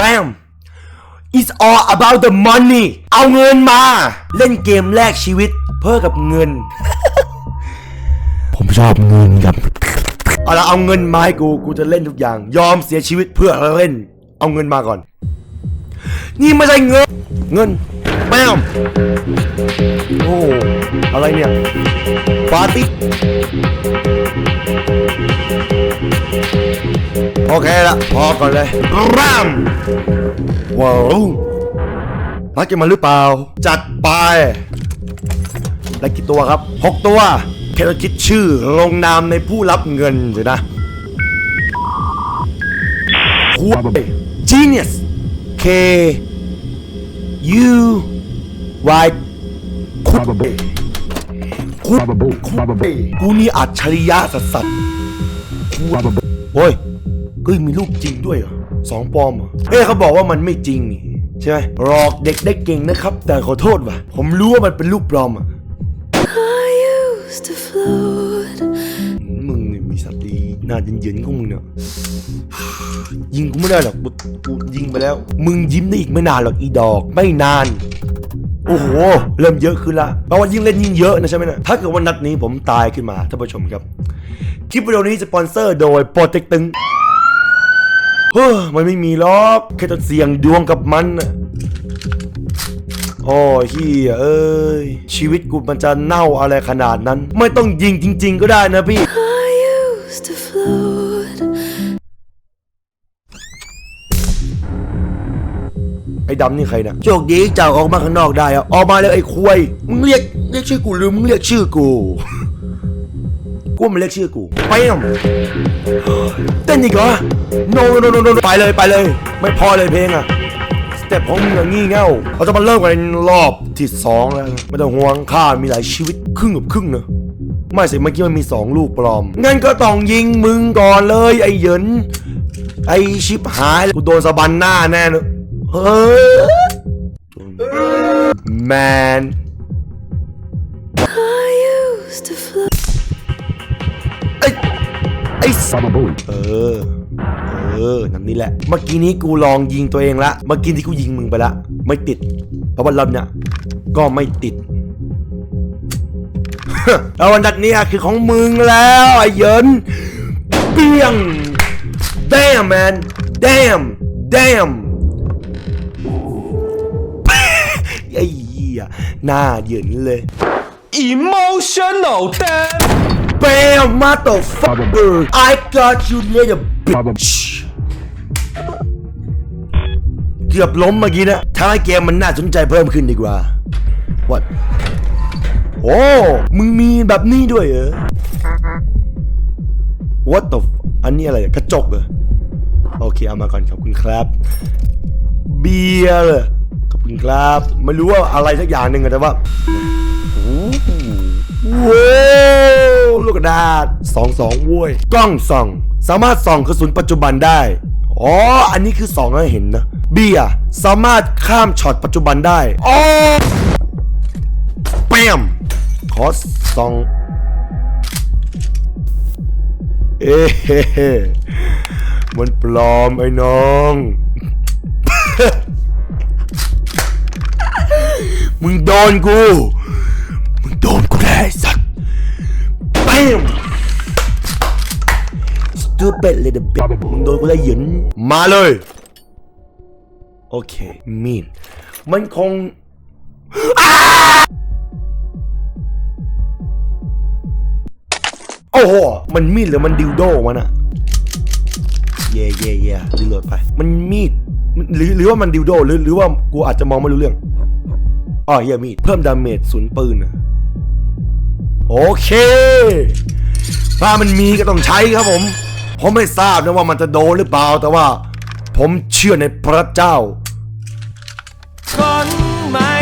bam it's all about the money เอาเงินมา เล่นเกมแลกชีวิต เพื่อกับเงิน ผมชอบเงินครับ เอาละเอาเงินมาให้กู กูจะเล่นทุกอย่าง ยอมเสียชีวิตเพื่อเล่น เอาเงินมาก่อน นี่ไม่ใช่เงิน เงินแป๊มโอ้ อะไรเนี่ย ปาร์ตี้ โอเคละพอก่อนเลยรามว้าวรักกันมาหรือเปล่า จัดไปได้กี่ตัวครับหกตัวแค่เราคิดชื่อลงนามในผู้รับเงินสินะคุย genius K U Y คุย Baba Boo. คุย Baba Boo. Baba Boo. กูนี่อัจฉริยะสัสสัส Baba Boo. โอ้ย เฮ้ยมีลูกจริงด้วยเหรอสองปลอมเหรอเฮ้ยเขาบอกว่ามันไม่จริงนี่ใช่ไหมหลอกเด็กได้เก่งนะครับ แต่ขอโทษว่ะ ผมรู้ว่ามันเป็นลูกปลอมอะ I used to float มึงนี่มีสติหน้าเย็นๆของมึงเนี่ยยิงกูไม่ได้หรอกกูกูยิงไปแล้ว มึงยิ้มได้อีกไม่นานหรอกอีดอก ไม่นาน โอ้โห เริ่มเยอะขึ้นละเพราะว่ายิ่งเล่นยิ่งเยอะนะใช่ไหมนะถ้าเกิดวันนัดนี้ผมตายขึ้นมาท่านผู้ชมครับ คลิปวิดีโอนี้สปอนเซอร์โดยโปรเทคตึง เฮ้อมันไม่มีหรอกแค่ต้องเสี่ยงดวงกับมันนะโอ้เฮียเอ้ย ชีวิตกูมันจะเน่าอะไรขนาดนั้น ไม่ต้องยิงจริง ๆ ก็ได้นะพี่ไอ้ดำนี่ใครนะโชคดีเจ้าออกมาข้างนอกได้อะออกมาแล้วไอ้ควยมึงเรียกเรียกชื่อกูหรือมึงเรียกชื่อกู กูว่ามันเรียกชื่อกูไป่เต้นอีกเหรอ no no no no ไปเลยไปเลย ไม่พอเลยเพลงอะสเต็ปของมึงอย่างงี้เง่าเราจะมาเริ่มกันรอบที่สองแล้วไม่ต้องห่วงข้ามีหลายชีวิตครึ่งกับครึ่งนะไม่สิเมื่อกี้มันมีสองลูกปลอม งั้นก็ต้องยิงมึงก่อนเลย ไอ้เหยินไอ้ชิบหายกูโดนสะบันหน้าแน่เนอะเฮ้ย man ไอ้ส Baba Boo. เออ เออนั่นนี่แหละ เมื่อกี้นี้กูลองยิงตัวเองละ เมื่อกี้ที่กูยิงมึงไปละ ไม่ติด เพราะว่ารอบเนี้ยก็ไม่ติดแล้ววันดัดเนี้ยคือของมึงแล้วไอ้เหยินเปียง damn man damn damn ไอ้เหี้ยหน้าเหยินเลย Emotional damn Bam motherfucker I got you little bitch เกือบล้มเมื่อกี้นะถ้าให้เกมมันน่าสนใจเพิ่มขึ้นดีกว่า What โอ้ มึงมีแบบนี้ด้วยเหรอ What the f- อันนี้อะไรกระจกเหรอ โอเค เอามาก่อนขอบคุณครับ เบียร์เหรอขอบคุณครับ ไม่รู้ว่าอะไรสักอย่างหนึ่งอะแต่ว่าโอ้โห ระดาษสองสองโว้ยกล้องส่อง สามารถส่องกระสุนปัจจุบันได้ อ๋อ อันนี้คือส่องให้เห็นนะ เบียสามารถข้ามช็อตปัจจุบันได้อ๋อแปมขอส่องเอ๊ะมันปลอมไอ้น้อง มึงโดนกู BAM Stupid little bitch มึงโดนกูได้หยินมาเลย โอเค มีดมันคงอ้าโอ้โห มันมีดหรือมันดิวโดมันอะเย่เย่เย่รีโหลดไป มันมีด หรือหรือว่ามันดิวโดหรือหรือว่ากูอาจจะมองไม่รู้เรื่องอ๋อเหี้ยมีด เพิ่มดาเมจศูนย์ปืนอะ โอเคถ้ามันมีก็ต้องใช้ครับผม ผมไม่ทราบนะว่ามันจะโดนหรือเปล่า แต่ว่า ผมเชื่อในพระเจ้าคนไม่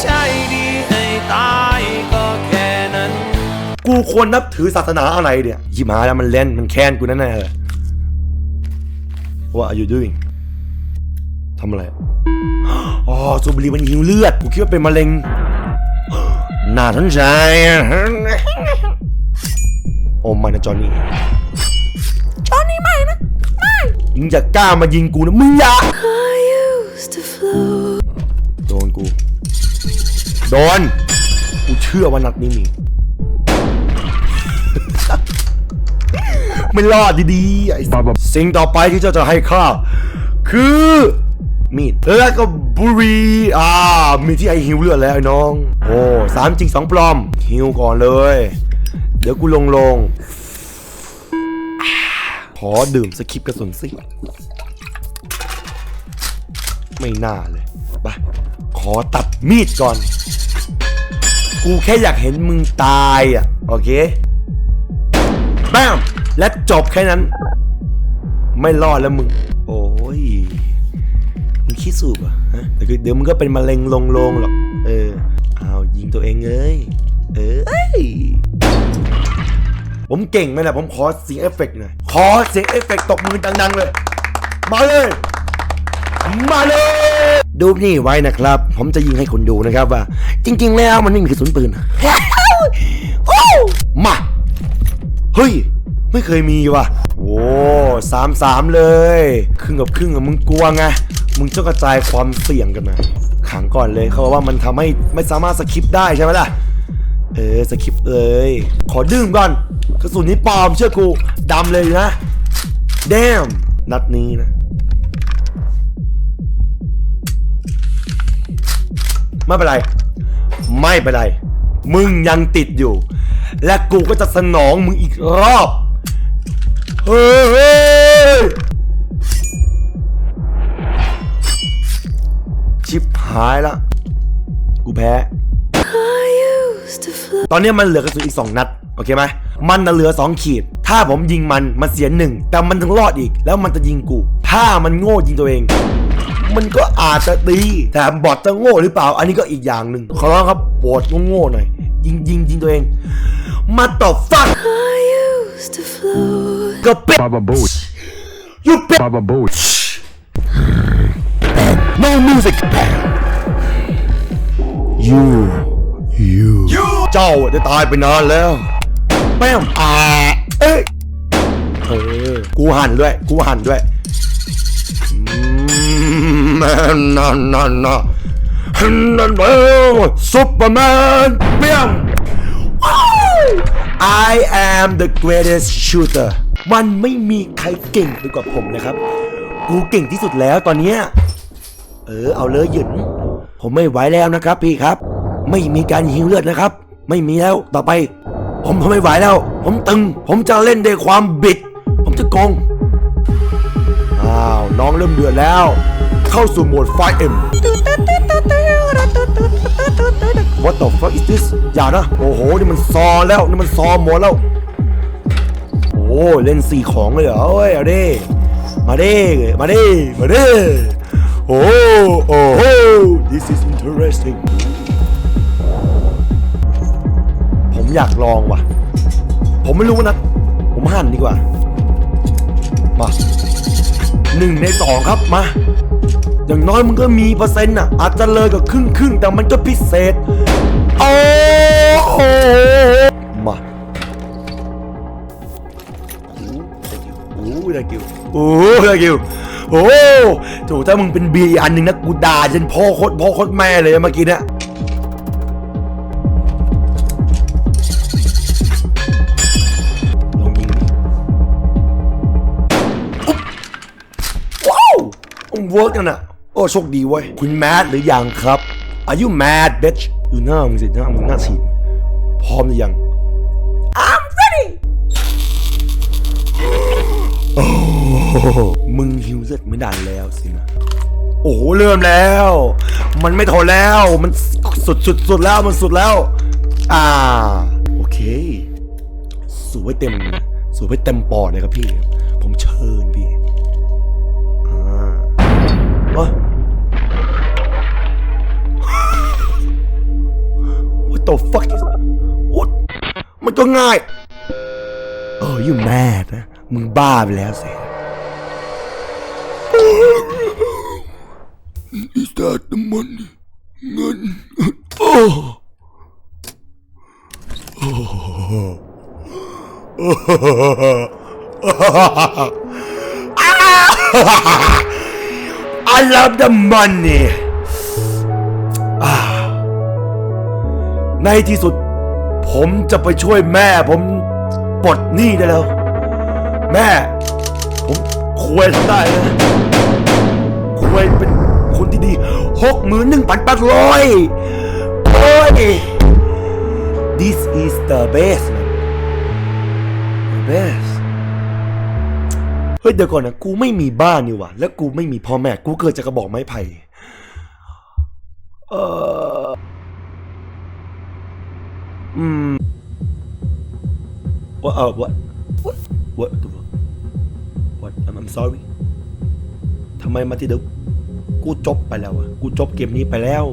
ใช่ดีให้ตายก็แค่นั้น กูควรนับถือศาสนาอะไรเนี่ยยิมหายแล้วมันเล่นมันแค้นกูแน่ๆเลย What are you doing ทำอะไร อ๋อสูบบุหรี่มันหิวเลือด กูคิดว่าเป็นมะเร็ง น่าสนใจโอ้ไม่นะจอห์นนี่จอห์นนี่ไม่นะไม่มึงอย่ากล้ามายิงกูนะมึงอย่า I used to float. โดนกู โดน กูเชื่อว่านัดนี้มีไม่รอดดีๆไอ้สัสสิ่งต่อไปที่เจ้าจะให้ข้าคือ มีดแล้วก็บุรีอ่ามีที่ไอหิวเลือดแล้วไอ้น้อง โอ้สามจริงสองปลอมหิวก่อนเลย เดี๋ยวกูลงลงขอดื่มสคริปกระสุนสิไม่น่าเลยไปขอตัดมีดก่อน กูแค่อยากเห็นมึงตายอะ โอเคแบมและจบแค่นั้น ไม่รอดแล้วมึง มึงคิดสูบอะฮะแต่เดี๋ยวมึงก็เป็นมะเร็งลงลงๆหรอก เออเอายิงตัวเองเอ้ย เอ้ย ผมเก่งไหมล่ะ ผมขอเสียงเอฟเฟกต์หน่อย ขอเสียงเอฟเฟกต์ตบมือดังๆเลย มาเลย มาเลย ดูนี่ไว้นะครับ ผมจะยิงให้คุณดูนะครับว่า จริง ๆ แล้วมันไม่มีกระสุนปืนมา เฮ้ย ไม่เคยมีว่ะโอ้สามสามเลย ครึ่งกับครึ่งอะมึงกลัวไง มึงจะกระจายความเสี่ยงกันมาขังก่อนเลยเขาบอกว่ามันทำให้ไม่สามารถสคิปได้ใช่ไหมล่ะ เออสคิปเลย ขอดื่มก่อนกระสุนนี้ปลอมเชื่อกูดำเลยนะ แดมนัดนี้นะ ไม่เป็นไร ไม่เป็นไร มึงยังติดอยู่ และกูก็จะสนองมึงอีกรอบ เฮ้ย ชิบหายละ กูแพ้ I used to float. ตอนนี้มันเหลือกระสุนอีก 2 นัด โอเคไหม มันน่ะเหลือ 2 ขีด ถ้าผมยิงมัน มันเสียหนึ่ง แต่มันถึงรอดอีก แล้วมันจะยิงกู ถ้ามันโง่ยิงตัวเอง มันก็อาจจะดีแต่บอทจะโง่หรือเปล่า อันนี้ก็อีกอย่างหนึ่งขอร้องครับบอทโง่ๆหน่อย ยิงยิงยิงตัวเอง มาตบฟัก I used to float. ก็เป็ด Baba Booey. ยูเป็ด Baba Booey. No music you you เจ้าจะตายไปนานแล้วแป้มอ่าเอ้ยเออกูหันด้วย กูหันด้วยอืมนั่นนั่นนั่นนั่นนั่นเออซุปเปอร์แมนเปี้ยม I am the greatest shooter มันไม่มีใครเก่งไปกว่าผมนะครับ กูเก่งที่สุดแล้วตอนเนี้ย เออเอาเลยหยุนผมไม่ไหวแล้วนะครับ พี่ครับ ไม่มีการหิวเลือดนะครับ ไม่มีแล้วต่อไป ผมทนไม่ไหวแล้ว ผมตึง ผมจะเล่นด้วยความบิด ผมจะโกงอ้าวน้องเริ่มเดือดแล้ว เข้าสู่โหมด 5M What the fuck is this อย่านะ โอ้โห นี่มันซอแล้ว นี่มันซอหมดแล้ว โอ้เล่นสี่ของเลยเหรอเอ้ยเอาดิมาดิมาดิมาดิ โอ้โอ้โห this is interesting ผมอยากลองว่ะ ผมไม่รู้นะ ผมหั่นดีกว่า มาหนึ่งในสองครับมา อย่างน้อยมันก็มีเปอร์เซ็นต์อะ อาจจะเลยกับครึ่งครึ่งแต่มันก็พิเศษ โอ้โหมาโอ้ยตะกิวโอ้ยตะกิว โอ้ถูกถ้ามึงเป็นเบียร์อีกอันหนึ่งนะกูด่าจนพ่อโคตรพ่อโคตรแม่เลยเมื่อกี้เนี่ยลองยิงดิอุ๊บว้าวมันเวิร์กกันอะโอ้โชคดีเว้ยคุณแมดหรือยังครับ Are you mad bitch ดูหน้ามึงสิหน้ามึงหน้าฉีดพร้อมหรือยัง I'm ready มึงหิวเลือดไม่ได้แล้วสินะ โอ้โหเริ่มแล้ว มันไม่ทนแล้ว มันสุดสุดสุดแล้วมันสุดแล้ว อ่า โอเค สูบไว้เต็ม สูบไว้เต็มปอดเลยครับพี่ ผมเชิญพี่ อ่าเอ้ย What the fuck is What มันก็ง่าย เออ you mad นะ มึงบ้าไปแล้วสิ that the money เงินโอ้ I I love the money อ่าในที่สุด ผมจะไปช่วยแม่ ผมปลดหนี้ได้แล้ว แม่ ผมควรทำได้นะควรเป็น นที่ดีหกหมื่นหนึ่งพันแปดร้อยโอ้ย this is the best the best เฮ้ยเดี๋ยวก่อนนะ กูไม่มีบ้านนี่หว่า แล้วกูไม่มีพ่อแม่ กูเกิดจากกระบอกไม้ไผ่เอออืม what uh what what what the fuck? what I'm, I'm sorry ทำไมมาที่เดิม กูจบไปแล้วอะกูจบเกมนี้ไปแล้ว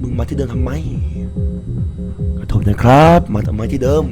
มึงมาที่เดิมทำไม กระโทษนะครับ มาทำไมที่เดิม